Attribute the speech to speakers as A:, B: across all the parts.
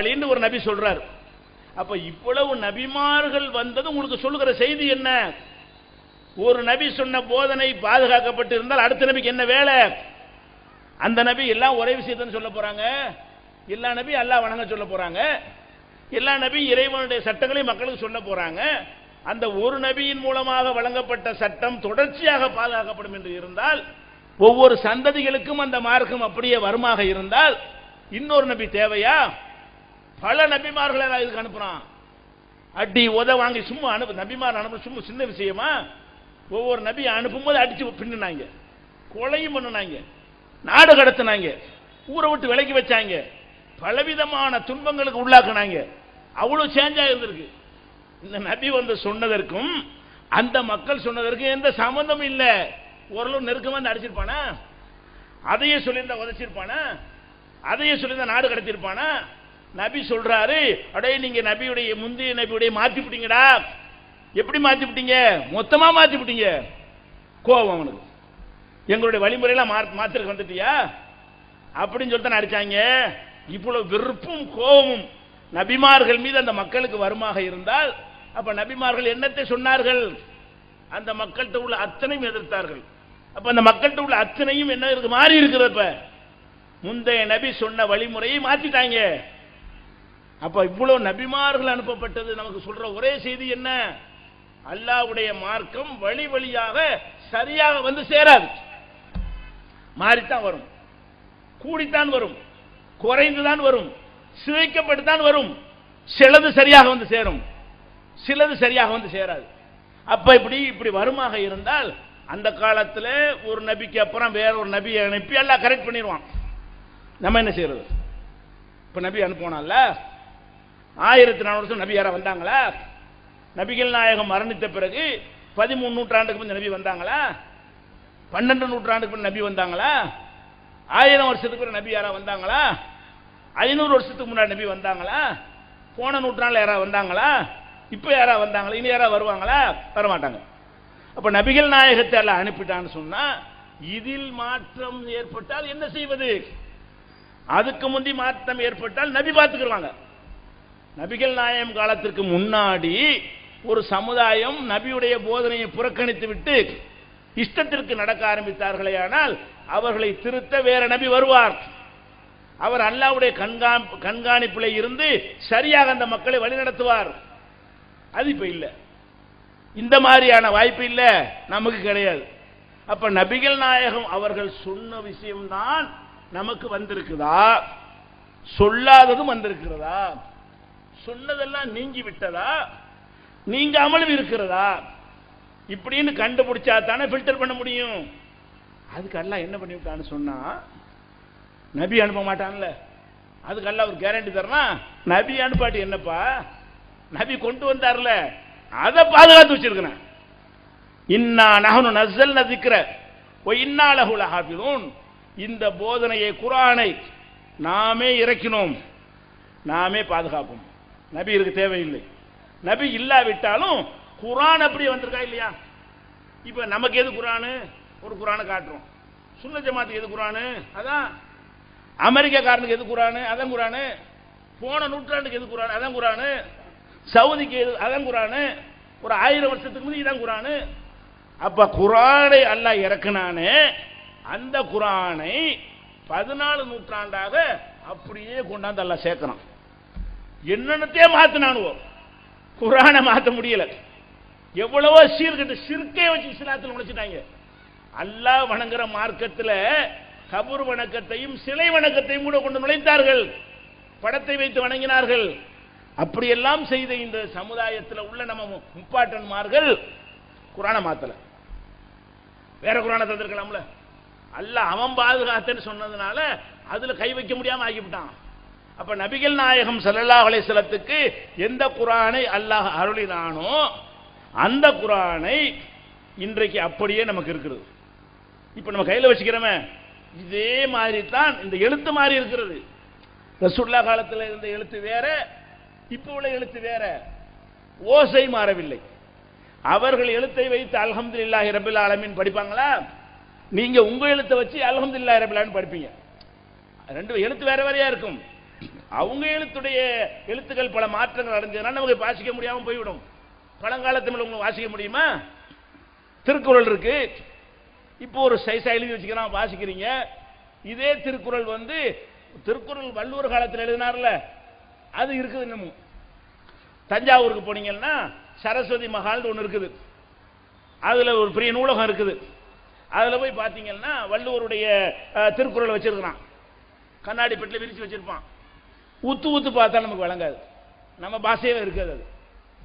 A: வழின்னு ஒரு நபி சொல்றார். அப்ப இவ்வளவு நபிமார்கள் வந்தது உங்களுக்கு சொல்லுகிற செய்தி என்ன? ஒரு நபி சொன்ன போதனை பாதுகாக்கப்பட்டு இருந்தால் அடுத்த நபிக்கு என்ன வேலை? அந்த நபி எல்லாம் ஒரே விஷயத்தை சொல்ல போறாங்க. எல்லா நபி அல்லாஹ் வணங்க சொல்ல போறாங்க. எல்லா நபி இறைவனுடைய சட்டங்களையும் மக்களுக்கு சொல்ல போறாங்க. அந்த ஒரு நபியின் மூலமாக வழங்கப்பட்ட சட்டம் தொடர்ச்சியாக பாதுகாக்கப்படும் என்று இருந்தால் ஒவ்வொரு சந்ததிகளுக்கும் அந்த மார்க்கம் அப்படியே வருமாக இருந்தால் இன்னொரு நபி தேவையா? பல நபிமார்களை நான் இதுக்கு அனுப்புறான். அடி உத வாங்கி சும்மா அனுப்பு. நபிமார் அனுப்ப சும்மா சின்ன விஷயமா? ஒவ்வொரு நபி அனுப்பும்போது அடிச்சு பின்னுனாங்க. கொலையும் பண்ணுனாங்க. நாடு கடத்தினாங்க. ஊரை விட்டு விலக்கி வச்சாங்க. பலவிதமான துன்பங்களுக்கு உள்ளாக்குனாங்க. அவ்வளவு சேஞ்சா இருந்திருக்கு இந்த நபி வந்து சொன்னதற்கும் அந்த மக்கள் சொன்னதற்கும் எந்த சம்பந்தமும் இல்லை. ஓரளவு நெருக்கமாக வந்து அடிச்சிருப்பானா? அதையே சொல்லியிருந்தா உதச்சிருப்பானா? அதையே சொல்லியிருந்தா நாடு கடத்திருப்பானா நபி சொல்றாரு அடே நீங்க நபியுடைய முந்தைய நபியுடைய மாத்தி விட்டீங்கடா எப்படி மாத்தி விட்டீங்க மொத்தமா மாத்தி விட்டீங்க கோபம் அவனுக்கு. எங்களுடைய வழிமுறையெல்லாம் மாத்திரக்கு வந்துட்டியா? அப்படின்னு சொல்லி தான் அடிச்சாங்க. இவ்வளவு வெறுப்பும் கோபமும் நபிமார்கள் மீது அந்த மக்களுக்கு வருமாக இருந்தால் அப்ப நபிமார்கள் என்னத்தை சொன்னார்கள்? அந்த மக்கள்கிட்ட உள்ள அத்தனையும் எதிர்த்தார்கள். அப்ப அந்த மக்கள்கிட்ட உள்ள அத்தனையும் என்ன இருக்கு? மாறி இருக்கிறப்ப முந்தைய நபி சொன்ன வழிமுறையை மாத்திட்டாங்க அப்ப இவ்வளவு நபிமார்கள் அனுப்பப்பட்டது. நமக்கு சொல்ற ஒரே செய்தி என்ன? அல்லாவுடைய மார்க்கம் வழி வழியாக சரியாக வந்து சேராது. மாறித்தான் வரும். கூடித்தான் வரும். குறைந்துதான் வரும். சிதைக்கப்பட்டுத்தான் வரும். சிலது சரியாக வந்து சேரும். சிலது சரியாக வந்து சேராது. அப்ப இப்படி இப்படி வருமாக இருந்தால் அந்த காலத்துல ஒரு நபிக்கு அப்புறம் வேற ஒரு நபியை அனுப்பி எல்லாம் கரெக்ட் பண்ணிடுவான். நம்ம என்ன செய்யறது? இப்ப நபி அனுப்புவானல்ல ஆயிரத்தி நானூறு வருஷம் நபி யாரா வந்தாங்களா? நபிகள் நாயகம் மரணித்த பிறகு பதிமூணு நூற்றாண்டுக்கு முந்தைய நபி வந்தாங்களா? பன்னெண்டு நூற்றாண்டுக்கு முன் நபி வந்தாங்களா? ஆயிரம் வருஷத்துக்கு பிறகு நபி யாரா வந்தாங்களா? ஐநூறு வருஷத்துக்கு முன்னாடி நபி வந்தாங்களா? போன நூற்றாண்டில் யாரா வந்தாங்களா? இப்போ யாரா வந்தாங்களா? இனி யாரா வருவாங்களா? வரமாட்டாங்க. அப்போ நபிகள் நாயகத்தை எல்லாம் அனுப்பிட்டான்னு சொன்னால் இதில் மாற்றம் ஏற்பட்டால் என்ன செய்வது? அதுக்கு முந்தி மாற்றம் ஏற்பட்டால் நபி பார்த்துக்கிடுவாங்க நபிகள் நாயகம் காலத்திற்கு முன்னாடி ஒரு சமுதாயம் நபியுடைய போதனையை புறக்கணித்து விட்டு இஷ்டத்திற்கு நடக்க ஆரம்பித்தார்களே ஆனால் அவர்களை திருத்த வேற நபி வருவார். அவர் அல்லாவுடைய கண்கா கண்காணிப்பில் இருந்து சரியாக அந்த மக்களை வழிநடத்துவார் அது இப்ப இல்லை. இந்த மாதிரியான வாய்ப்பு இல்லை. நமக்கு கிடையாது. அப்ப நபிகள் நாயகம் அவர்கள் சொன்ன விஷயம்தான் நமக்கு வந்திருக்குதா? சொல்லாததும் வந்திருக்கிறதா? சொன்னதெல்லாம் நீங்கி விட்டதா? நீங்காமலும் இருக்கிறதா? இப்படின்னு கண்டுபிடிச்சா தானே ஃபில்டர் பண்ண முடியும். அதுக்கு எல்லாம் என்ன பண்ணிவிட்டான்னு சொன்னா நபி அனுப்ப மாட்டான்ல. அதுக்கெல்லாம் ஒரு கேரண்டி தரலாம் நபி அனுப்பாட்டி என்னப்பா? நபி கொண்டு வந்தார்ல. அதை பாதுகாத்து வச்சிருக்கிறேன். இன்னா நகனு நசல் நதிக்கிற ஓ இன்னாலகுல ஹாபிதூன் இந்த போதனையை குரானை நாமே இறக்கினோம். நாமே பாதுகாப்போம். நபி இருக்கு தேவையில்லை. நபி இல்லாவிட்டாலும் குரான் அப்படி வந்திருக்கா இல்லையா? இப்போ நமக்கு எது குரானு ஒரு குரானை காட்டுறோம். சுன்ன ஜமாத்துக்கு எது குரானு அதான் அமெரிக்காக்காரனுக்கு எது குரானு அதான் குரானு போன நூற்றாண்டுக்கு எது குரானு அதான் குரானு சவுதிக்கு எது? அதான் குரானு ஒரு ஆயிரம் வருஷத்துக்கு முந்தைய இதான் குரானு அப்போ குரானை அல்லாஹ் இறக்குனானே அந்த குரானை பதினாலு நூற்றாண்டாக அப்படியே கொண்டாந்து எல்லாம் சேர்க்கிறான். என்னென்னத்தையே மாத்தினானுவோ. குரானை மாத்த முடியல. எவ்வளவோ சீர்கிட்ட சிற்கே வச்சு இஸ்லாத்தில் நுழைச்சிட்டாங்க அல்லாஹ் வணங்குற மார்க்கத்தில் கபூர் வணக்கத்தையும் சிலை வணக்கத்தையும் கூட கொண்டு நுழைத்தார்கள் படத்தை வைத்து வணங்கினார்கள். அப்படியெல்லாம் செய்த இந்த சமுதாயத்தில் உள்ள நம்ம முப்பாட்டன்மார்கள் குரானை மாத்தல. வேற குரானை தந்திருக்கலாம்ல. அல்ல அவன் பாதுகாத்தன்னு சொன்னதுனால அதுல கை வைக்க முடியாம ஆகிவிட்டான். அப்ப நபிகள் நாயகம் சல்லல்லாஹ் அலைஹி எந்த குரானை அல்லாஹ் அருளினானோ அந்த குரானை இன்றைக்கு அப்படியே நமக்கு இருக்கிறது. இப்போ நம்ம கையில் வச்சுக்கிறோமே இதே மாதிரி தான் இந்த எழுத்து மாதிரி இருக்கிறது. ரசுல்லா காலத்தில் இருந்த எழுத்து வேற இப்போ உள்ள எழுத்து வேற. ஓசை மாறவில்லை. அவர்கள் எழுத்தை வைத்து அல்ஹம்துலில்லாஹி ரபில் ஆலமின் படிப்பாங்களா? நீங்க உங்க எழுத்தை வச்சு அல்ஹம்துலில்லாஹி ரபில் ஆலமீன் படிப்பீங்க. ரெண்டு எழுத்து வேற வேறையா இருக்கும். அவங்க எழுத்துடைய எழுத்துக்கள் பல மாற்றங்கள் அடைஞ்சதுனால நமக்கு வாசிக்க முடியாம போய்விடும். பழங்காலத்து மேல உங்களுக்கு வாசிக்க முடியுமா? திருக்குறள் இருக்கு. இப்போ ஒரு சைஸா எழுதி வச்சுக்கிறான் வாசிக்கிறீங்க. இதே திருக்குறள் வந்து திருக்குறள் வள்ளுவர் காலத்தில் எழுதினார்ல அது இருக்குது இன்னமும். தஞ்சாவூருக்கு போனீங்கன்னா சரஸ்வதி மகால்னு ஒன்று இருக்குது. அதில் ஒரு பெரிய நூலகம் இருக்குது. அதில் போய் பார்த்தீங்கன்னா வள்ளுவருடைய திருக்குறள் திருக்குறளை வச்சிருக்கிறான். கண்ணாடி பெட்டில் விரிச்சு வச்சிருப்பான். ஊத்து ஊத்து பார்த்தா நமக்கு வழங்காது நம்ம பாஷையே இருக்காது அது.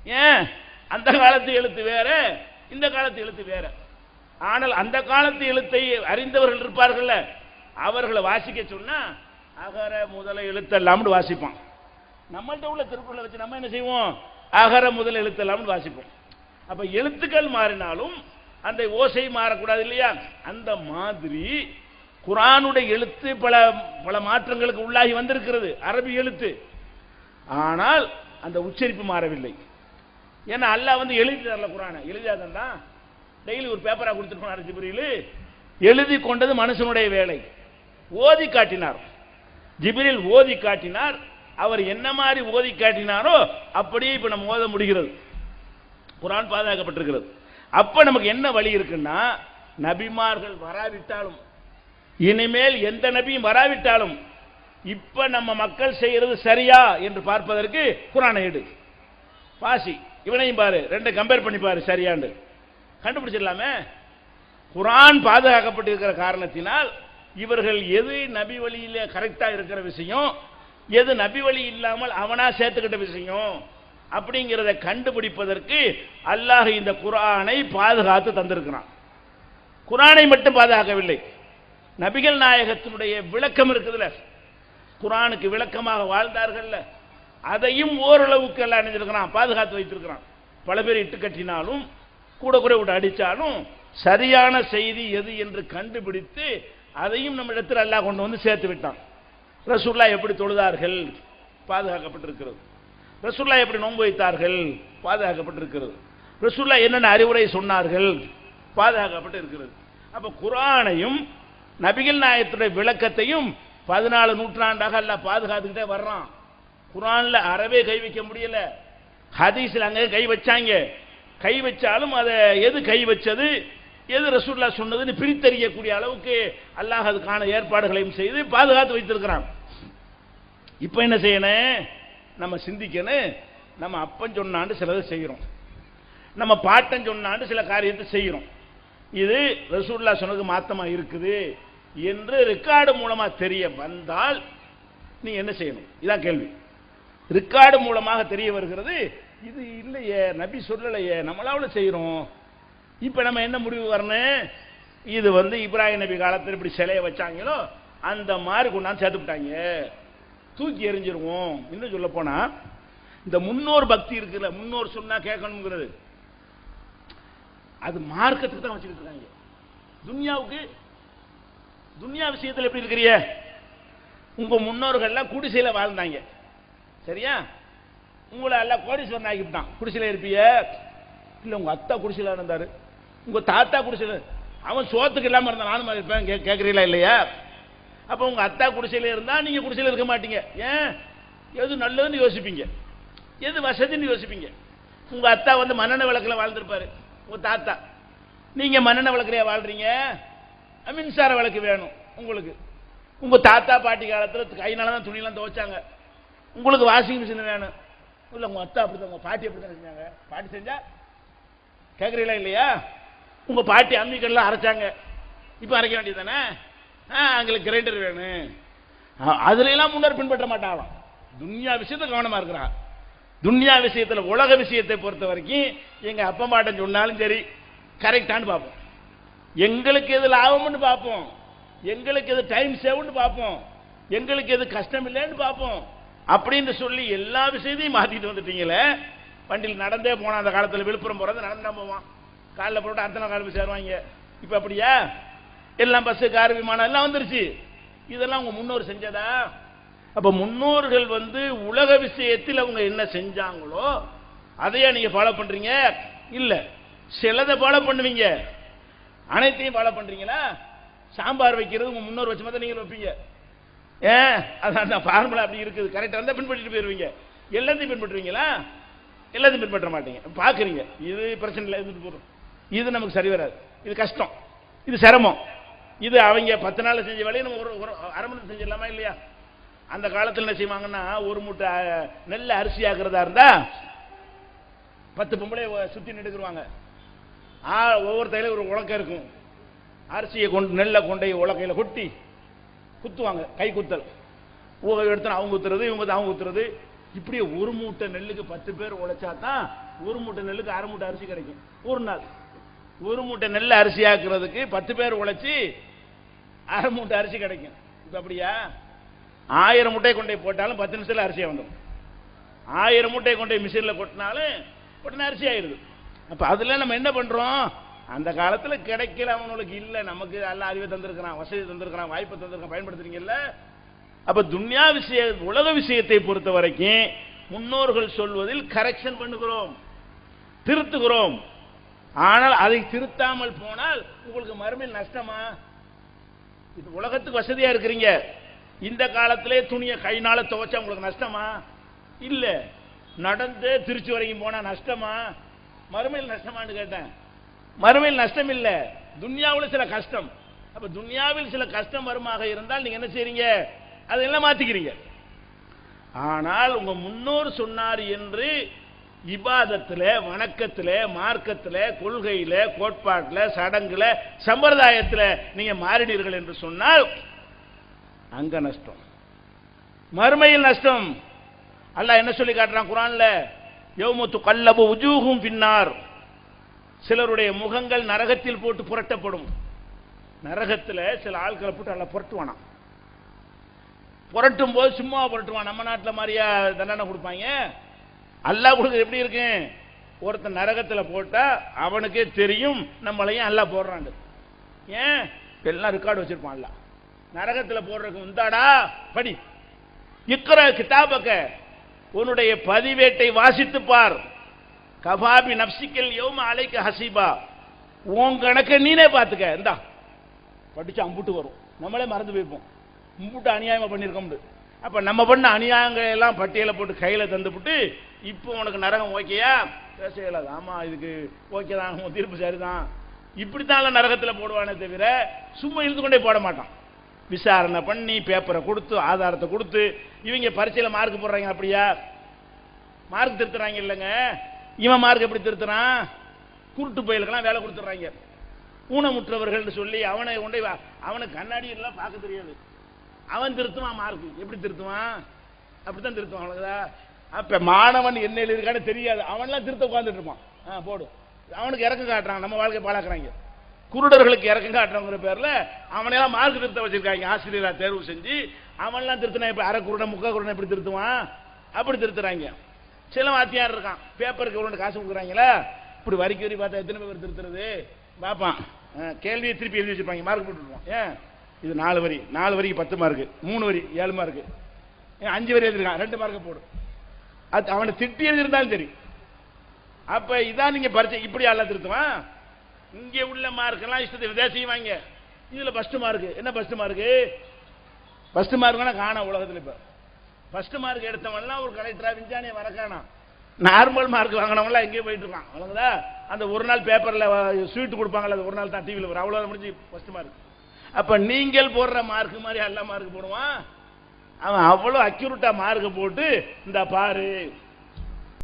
A: ஏன்? அந்த காலத்து எழுத்து வேற இந்த காலத்து எழுத்து வேற. ஆனால் அந்த காலத்து எழுத்தை அறிந்தவர்கள் இருப்பார்கள்ல அவர்களை வாசிக்க சொன்னா அகர முதல எழுத்தெல்லாம்னு வாசிப்பான். நம்மள்கிட்ட உள்ள திருக்குறளை வச்சு நம்ம என்ன செய்வோம்? அகர முதல் எழுத்தெல்லாம்னு வாசிப்போம். அப்ப எழுத்துக்கள் மாறினாலும் அந்த ஓசை மாறக்கூடாது இல்லையா? அந்த மாதிரி குரானுடைய எழுத்து பல பல மாற்றங்களுக்கு உள்ளாகி வந்திருக்கிறது. அரபி எழுத்து. ஆனால் அந்த உச்சரிப்பு மாறவில்லை. ஏன்னா அல்லாஹ் வந்து எழுதி தரல குரானை. எழுதியாதான் தான் டெய்லி ஒரு பேப்பராக கொடுத்துருப்பான் ஜிப்ரீல். எழுதி கொண்டது மனுஷனுடைய வேலை. ஓதி காட்டினார். ஜிப்ரீல் ஓதி காட்டினார். அவர் என்ன மாதிரி ஓதி காட்டினாரோ அப்படியே இப்போ நம்ம ஓத முடிகிறது. குரான் பாதுகாக்கப்பட்டிருக்கிறது. அப்போ நமக்கு என்ன வழி இருக்குன்னா நபிமார்கள் வராவிட்டாலும் இனிமேல் எந்த நபியும் வராவிட்டாலும் இப்ப நம்ம மக்கள் செய்யறது சரியா என்று பார்ப்பதற்கு குரானை எடு. பாசி இவனையும் பாரு ரெண்டை கம்பேர் பண்ணி பாரு சரியாண்டு கண்டுபிடிச்சிடலாமே? குரான் பாதுகாக்கப்பட்டிருக்கிற காரணத்தினால் இவர்கள் எது நபி வழியில கரெக்டா இருக்கிற விஷயம் எது நபி வழி இல்லாமல் அவனா சேர்த்துக்கிட்ட விஷயம் அப்படிங்கிறத கண்டுபிடிப்பதற்கு அல்லாஹ் இந்த குரானை பாதுகாத்து தந்திருக்கிறான். குரானை மட்டும் பாதுகாக்கவில்லை. நபிகள் நாயகத்தினுடைய விளக்கம் இருக்குதுல்ல குரானுக்கு விளக்கமாக வாழ்ந்தார்கள்ல. அதையும் ஓரளவுக்கு எல்லாம் அணிஞ்சிருக்கிறான் பாதுகாத்து வைத்திருக்கிறான். பல பேர் இட்டு கட்டினாலும் கூட கூட விட்டு அடித்தாலும் சரியான செய்தி எது என்று கண்டுபிடித்து அதையும் நம்ம இடத்துல அல்லாஹ் கொண்டு வந்து சேர்த்து விட்டான். ரசூல்லா எப்படி தொழுதார்கள்? பாதுகாக்கப்பட்டிருக்கிறது. ரசூல்லா எப்படி நோன்பு வைத்தார்கள்? பாதுகாக்கப்பட்டிருக்கிறது. ரசூல்லா என்னென்ன அறிவுரை சொன்னார்கள்? பாதுகாக்கப்பட்டு இருக்கிறது அப்போ குரானையும் நபிகள் நாயத்துடைய விளக்கத்தையும் பதினாலு நூற்றாண்டாக அல்லாஹ் பாதுகாத்துக்கிட்டே வர்றான். குரான்ல அறவே கை வைக்க முடியல. ஹதீஸில் அங்கே கை வச்சாங்க. கை வச்சாலும் அதை எது கை வச்சது? எது ரசூல்லா சொன்னதுன்னு பிரித்தறியக்கூடிய அளவுக்கு அல்லாஹ் அதுக்கான ஏற்பாடுகளையும் செய்து பாதுகாத்து வைத்திருக்கிறான். இப்போ என்ன செய்யணும்? நம்ம சிந்திக்கணும். நம்ம அப்பன் சொன்னாண்டு சிலதை செய்கிறோம். நம்ம பாட்டன் சொன்னாண்டு சில காரியத்தை செய்கிறோம். இது ரசூல்லா சொன்னது மாத்தமா இருக்குது என்று ரெக்கார்டு மூலமா தெரிய வந்தால் நீ என்ன செய்யணும்? இதான் கேள்வி. ரெக்கார்டு மூலமாக தெரிய வருகிறது இது இல்லையே நபி சொல்லலையே நம்மளாவில் செய்கிறோம் இப்போ நம்ம என்ன முடிவு வரணும்? இது வந்து இப்ராஹிம் நபி காலத்தில் இப்படி சிலையை வச்சாங்களோ அந்த மாதிரி கொண்டாந்து சேர்த்துக்கிட்டாங்க தூக்கி எரிஞ்சிருவோம் இன்னும் சொல்ல போனால் இந்த முன்னோர் பக்தி இருக்குல்ல முன்னோர் சொன்னால் கேட்கணுங்கிறது. அது மார்க்கத்துக்கு தான் வச்சுக்கிட்டு இருக்காங்க. துன்யாவுக்கு துன்யா விஷயத்தில் எப்படி இருக்கிறிய? உங்க முன்னோர்கள்லாம் குடிசையில் வாழ்ந்தாங்க. சரியா? உங்களை எல்லாம் கோடீஸ்வரன் ஆகிவிட்டான் குடிசையில் இருப்பிய? இல்லை உங்க அத்தா குடிசையில இருந்தாரு. உங்க தாத்தா குடிசையில் அவன் சோத்துக்கு இல்லாமல் இருந்தான் நானும் இருப்பேன். கே- கேட்குறீங்களா இல்லையா? அப்போ உங்க அத்தா குடிசையில் இருந்தால் நீங்கள் குடிசையில் இருக்க மாட்டீங்க. ஏன்? எது நல்லதுன்னு யோசிப்பீங்க. எது வசதின்னு யோசிப்பீங்க. உங்க அத்தா வந்து மன்னன விளக்கில் வாழ்ந்திருப்பாரு. உங்க தாத்தா. நீங்க மன்னனை விளக்குலையா வாழ்றீங்க? மின்சார விளக்கு வேணும் உங்களுக்கு. உங்க தாத்தா பாட்டி காலத்தில் கையினால தான் துணியெல்லாம் துவைச்சாங்க. உங்களுக்கு வாஷிங் மிஷின் வேணும். இல்லை உங்கள் அத்தா அப்படிதான் உங்கள் பாட்டி அப்படி தான் செஞ்சாங்க. பாட்டி செஞ்சா கேட்குறீங்களா இல்லையா? உங்கள் பாட்டி அம்மிக்கடலாம் அரைச்சாங்க. இப்போ அரைக்க வேண்டியது தானே ஆ எங்களுக்கு கிரைண்டர் வேணும். அ- அதுல முன்னர் பின்பற்ற மாட்டாங்களாம். துன்யா விஷயத்தை கவனமாக இருக்கிறான். துன்யா விஷயத்துல உலக விஷயத்தை பொறுத்த வரைக்கும் எங்க அப்பா மாட்டன் சொன்னாலும் சரி கரெக்டான்னு பார்ப்போம். எங்களுக்கு எது லாபம்னு பார்ப்போம். எங்களுக்கு எது டைம் சேவ்னு பார்ப்போம். எங்களுக்கு எது கஷ்டம் இல்லைன்னு பார்ப்போம். அப்படின்னு சொல்லி எல்லா விஷயத்தையும் மாத்திட்டு வந்துட்டீங்களே வண்டியில் நடந்தே போனா அந்த காலத்தில் விழுப்புரம் போறது நடந்தா போவான். காலைல போட்டு அத்தனை காலம் சேருவாங்க. இப்போ அப்படியா? எல்லாம் பஸ்ஸு கார் விமானம் எல்லாம் வந்துருச்சு. இதெல்லாம் உங்க முன்னோர் செஞ்சதா? அப்ப முன்னோர்கள் வந்து உலக விஷயத்தில் அவங்க என்ன செஞ்சாங்களோ அதையா நீங்க ஃபாலோ பண்றீங்க? இல்ல. சிலதை ஃபாலோ பண்ணுவீங்க. அனைத்தையும் ஃபாலோ பண்றீங்களா? சாம்பார் வைக்கிறது உங்க முன்னோர் வச்ச மாதிரி நீங்க வைப்பீங்க. ஏன் அதான் அந்த ஃபார்முலா அப்படி இருக்குது. கரெக்டாக இருந்தால் பின்பற்றிட்டு போயிருவீங்க. எல்லாத்தையும் பின்பற்றுவீங்களா? எல்லாத்தையும் பின்பற்ற மாட்டீங்க. பார்க்குறீங்க இது பிரச்சனை இல்லை இருந்துட்டு போகிறோம் இது நமக்கு சரி வராது. இது கஷ்டம். இது சிரமம். இது அவங்க பத்து நாள் செஞ்ச வேலையை நம்ம ஒரு அரை மணி செஞ்சிடலாமா இல்லையா? அந்த காலத்தில் என்ன செய்வாங்கன்னா ஒரு மூட்டை அஹ், நெல் அரிசி ஆக்குறதா இருந்தா பத்து பொம்பளை சுற்றி நின்றுக்குருவாங்க ஆ ஒவ்வொரு தையில ஒரு உலக்கம் இருக்கும். அரிசியை கொண்டு நெல்லை கொண்டு உலக்கையில் கொட்டி குத்துவாங்க கை குத்தல். ஊக எடுத்து அவங்க குத்துறது இவங்க அவங்க குத்துறது இப்படியே ஒரு மூட்டை நெல்லுக்கு பத்து பேர் உழைச்சா தான் ஒரு மூட்டை நெல்லுக்கு அரை மூட்டை அரிசி கிடைக்கும். ஒரு நாள். ஒரு மூட்டை நெல் அரிசி ஆக்குறதுக்கு பத்து பேர் உழைச்சி அரை மூட்டை அரிசி கிடைக்கும். இப்போ அப்படியா? ஆயிரம் முட்டை கொண்டு போய் போட்டாலும் பத்து நிமிஷத்தில் அரிசியாக வந்துடும். ஆயிரம் மூட்டை கொண்டு போய் மிஷினில் கொட்டினாலும் உடனே அரிசி ஆயிடுது. அப்போ அதில் நம்ம என்ன பண்ணுறோம் அந்த காலத்தில் கிடைக்கல அவனுக்கு இல்லை. நமக்கு எல்லாம் அறிவை தந்திருக்கிறான் வசதி தந்திருக்கிறான் வாய்ப்பை தந்திருக்கான் பயன்படுத்துறீங்கல்ல? அப்போ துன்யா விஷய உலக விஷயத்தை பொறுத்த வரைக்கும் முன்னோர்கள் சொல்வதில் கரெக்ஷன் பண்ணுகிறோம் திருத்துகிறோம். ஆனால் அதை திருத்தாமல் போனால் உங்களுக்கு மறுமையில் நஷ்டமா? இது உலகத்துக்கு வசதியா இருக்கிறீங்க. இந்த காலத்திலே துணியை கைனால துவைச்சா உங்களுக்கு நஷ்டமா? இல்லை. நடந்து திருச்சி வரைக்கும் போனா நஷ்டமா? மறுமையில் நஷ்டமான்னு கேட்டேன். மறுமையில் நஷ்டம் இல்லை. துன்யாவில் சில கஷ்டம். அப்ப துன்யாவில் சில கஷ்டம் வருமாக இருந்தால் நீங்க என்ன செய்றீங்க? அதெல்லாம் மாத்திக்கிறீங்க. ஆனால் உங்க முன்னோர் சொன்னார் என்று இபாதத்தில் வணக்கத்துல மார்க்கத்துல கொள்கையில கோட்பாட்டில் சடங்குல சம்பிரதாயத்துல நீங்க மாறினீர்கள் என்று சொன்னால் அங்க நஷ்டம். மறுமையில் நஷ்டம். அல்லாஹ் என்ன சொல்லி காட்டுறான் குரான்ல? யௌமுத்து கல்லபு உஜூகும் பின்னார் சிலருடைய முகங்கள் நரகத்தில் போட்டு புரட்டப்படும். நரகத்துல சில ஆட்களை போட்டு அல்ல புரட்டுவானா? புரட்டும் போது சும்மா புரட்டுவான். நம்ம நாட்டில் மாதிரியா தண்டனை கொடுப்பாங்க? அல்லாஹ் கொடுக்குறது எப்படி இருக்கு? ஒருத்தன் நரகத்துல போட்டா அவனுக்கே தெரியும். நம்மளையும் அல்லாஹ் போடுறாங்க ஏன்? எல்லாம் ரெக்கார்டு வச்சிருப்பான் அல்லா நரகத்துல போடுறதுக்கு உண்டாடா? படி. இக்கிற கிதாபக்க உன்னுடைய பதிவேட்டை வாசித்து பார். கபாபி நப்சிக்கல் யோம அலைக்க ஹசீபா. உன் கணக்க நீனே பார்த்துக்க. இந்தா. படிச்சு அம்புட்டு வரும். நம்மளே மறந்து போய்ப்போம். அம்புட்டு அநியாயமா பண்ணியிருக்கோம் அப்ப நம்ம பண்ண அநியாயங்கள் எல்லாம் பட்டியலை போட்டு கையில தந்துவிட்டு இப்போ உனக்கு நரகம் ஓகேயா? பேச இயலாது ஆமா இதுக்கு ஓகே தான். உன் தீர்ப்பு சரிதான். இப்படித்தான் நரகத்தில் போடுவானே தவிர சும்மா இழுத்து கொண்டே போட மாட்டான். விசாரணை பண்ணி பேப்பரை கொடுத்து ஆதாரத்தை கொடுத்து இவங்க பரீட்சையில மார்க் போடுறாங்க அப்படியா? மார்க் திருத்துறாங்க இல்லைங்க. இவன் மார்க் எப்படி திருத்துறான்? குருட்டு பயிலுக்கெல்லாம் வேலை கொடுத்துட்றாங்க. ஊனமுற்றவர்கள் சொல்லி அவனை கொண்டு அவனுக்கு கண்ணாடி எல்லாம் பார்க்க தெரியாது. அவன் திருத்துவான் மார்க் எப்படி திருத்துவான்? அப்படித்தான் திருத்துவான் அவ்வளவுதா அப்ப மாணவன் என்ன எழுதிருக்கான்னு தெரியாது. அவன்லாம் திருத்த உட்காந்துட்டு இருப்பான். ஆ போடு. அவனுக்கு இறக்கம் காட்டுறான். நம்ம வாழ்க்கை பாழாக்குறாங்க. குருடர்களுக்கு இறக்கம் காட்டுறவங்கிற பேர்ல அவனையெல்லாம் மார்க் திருத்த வச்சிருக்காங்க. ஆசிரியரா தேர்வு செஞ்சு அவன்லாம் திருத்தினா இப்ப அரை குருடன் முக்கா குருடன் எப்படி திருத்துவான்? அப்படி திருத்துறாங்க. சில வாத்தியார் இருக்கான். பேப்பருக்கு ஒரு காசு கொடுக்குறாங்களா? இப்படி வரிக்கு வரி பார்த்தா எத்தனை பேர் திருத்துறது? பார்ப்பான். கேள்வியை திருப்பி எழுதி வச்சிருப்பாங்க. மார்க் போட்டுருவான் ஏன்? இது நாலு வரி. நாலு வரிக்கு பத்து மார்க்கு மூணு வரி. ஏழு மார்க்கு ஏன் அஞ்சு வரி எழுதிருக்கான் ரெண்டு மார்க்கு போடும் அது அவனை திட்டி எழுதியிருந்தாலும் சரி. அப்ப இதான் நீங்க பரிச்சை. இப்படி எல்லாம் திருத்துவான்? இங்கே உள்ள மார்க்கெல்லாம் இஷ்டத்தை விதா செய்வாங்க. இதில் ஃபஸ்ட்டு மார்க்கு என்ன ஃபஸ்ட்டு மார்க்கு ஃபஸ்ட்டு மார்க்னா காணா உலகத்தில் இப்போ. ஃபஸ்ட்டு மார்க் எடுத்தவன்லாம் ஒரு கலெக்டராக விஞ்ஞானியை வர காணாம் நார்மல் மார்க் வாங்கினவங்களாம் எங்கேயும் போயிட்டு இருக்கான். அவ்வளவுதா அந்த ஒரு நாள் பேப்பரில் ஸ்வீட்டு கொடுப்பாங்களே அது ஒரு நாள் தான் டிவியில் வரும். அவ்வளோ முடிஞ்சு ஃபஸ்ட்டு மார்க் அப்போ நீங்கள் போடுற மார்க் மாதிரி எல்லா மார்க் போடுவான். அவன் அவ்வளோ அக்யூரட்டாக மார்க் போட்டு இந்த பாரு.